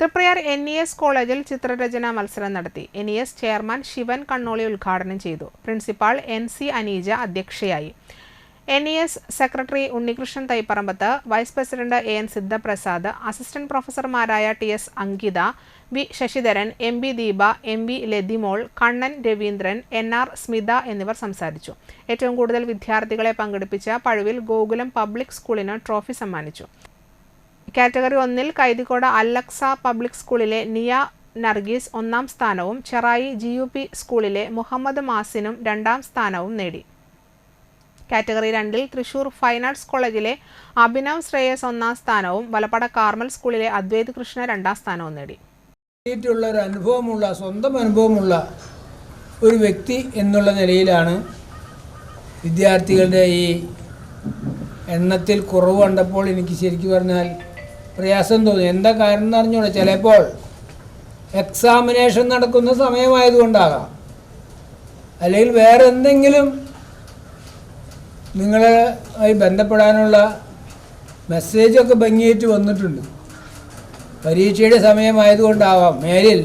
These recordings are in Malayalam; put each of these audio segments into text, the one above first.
തൃപ്രയാർ എൻ ഇ എസ് കോളേജിൽ ചിത്രരചനാ മത്സരം നടത്തി. N E S chairman Shivan Kannoli ഉദ്ഘാടനം ചെയ്തു. പ്രിൻസിപ്പാൾ എൻ സി അനീജ അധ്യക്ഷയായി. N E S secretary Unnikrishnan Thaiparambath vice president A N Siddhaprasad assistant പ്രൊഫസർമാരായ T S Ankitha V Sasidharan M B Deepa M B Lathimol Kannan Raveendran N R Smitha എന്നിവർ സംസാരിച്ചു. ഏറ്റവും കൂടുതൽ വിദ്യാർത്ഥികളെ പങ്കെടുപ്പിച്ച പഴുവിൽ ഗോകുലം പബ്ലിക് സ്കൂളിന് ട്രോഫി സമ്മാനിച്ചു. കാറ്റഗറി ഒന്നിൽ കൈതിക്കോട് അല്ലക്സ പബ്ലിക് സ്കൂളിലെ നിയ നർഗീസ് ഒന്നാം സ്ഥാനവും ചെറായി ജി യു പി സ്കൂളിലെ മുഹമ്മദ് മാസിനും രണ്ടാം സ്ഥാനവും നേടി. കാറ്റഗറി രണ്ടിൽ തൃശൂർ ഫൈൻ ആർട്സ് കോളേജിലെ അഭിനവ് ശ്രേയസ് ഒന്നാം സ്ഥാനവും വലപ്പട കാർമൽ സ്കൂളിലെ അദ്വൈത് കൃഷ്ണ രണ്ടാം സ്ഥാനവും നേടി. നേടിയിട്ടുള്ള ഒരു അനുഭവമുള്ള സ്വന്തം അനുഭവമുള്ള ഒരു വ്യക്തി എന്നുള്ള നിലയിലാണ് വിദ്യാർത്ഥികളുടെ ഈ എണ്ണത്തിൽ കുറവ് കണ്ടപ്പോൾ എനിക്ക് ശരിക്കും പറഞ്ഞാൽ പ്രയാസം തോന്നി. എന്താ കാരണം എന്ന് അറിഞ്ഞൂടെ? ചിലപ്പോൾ എക്സാമിനേഷൻ നടക്കുന്ന സമയമായതുകൊണ്ടാകാം. അല്ലെങ്കിൽ വേറെ എന്തെങ്കിലും നിങ്ങളുമായി ബന്ധപ്പെടാനുള്ള മെസ്സേജൊക്കെ ഭംഗിയായിട്ട് വന്നിട്ടുണ്ട്. പരീക്ഷയുടെ സമയമായതുകൊണ്ടാവാം. മേലിൽ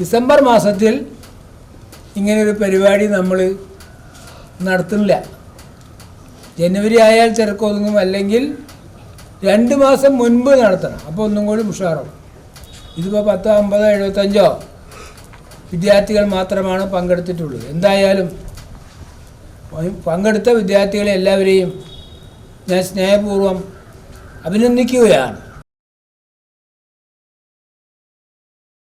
ഡിസംബർ മാസത്തിൽ ഇങ്ങനൊരു പരിപാടി നമ്മൾ നടത്തുന്നില്ല. ജനുവരി ആയാൽ ചെറുക്കൊതുങ്ങും അല്ലെങ്കിൽ രണ്ട് മാസം മുൻപ് നടത്തണം. അപ്പോൾ ഒന്നും കൂടി ഉഷാറാവും. ഇതിപ്പോൾ പത്തോ അമ്പതോ എഴുപത്തഞ്ചോ വിദ്യാർത്ഥികൾ മാത്രമാണ് പങ്കെടുത്തിട്ടുള്ളത് എന്തായാലും പങ്കെടുത്ത വിദ്യാർത്ഥികളെ എല്ലാവരെയും ഞാൻ സ്നേഹപൂർവം അഭിനന്ദിക്കുകയാണ്.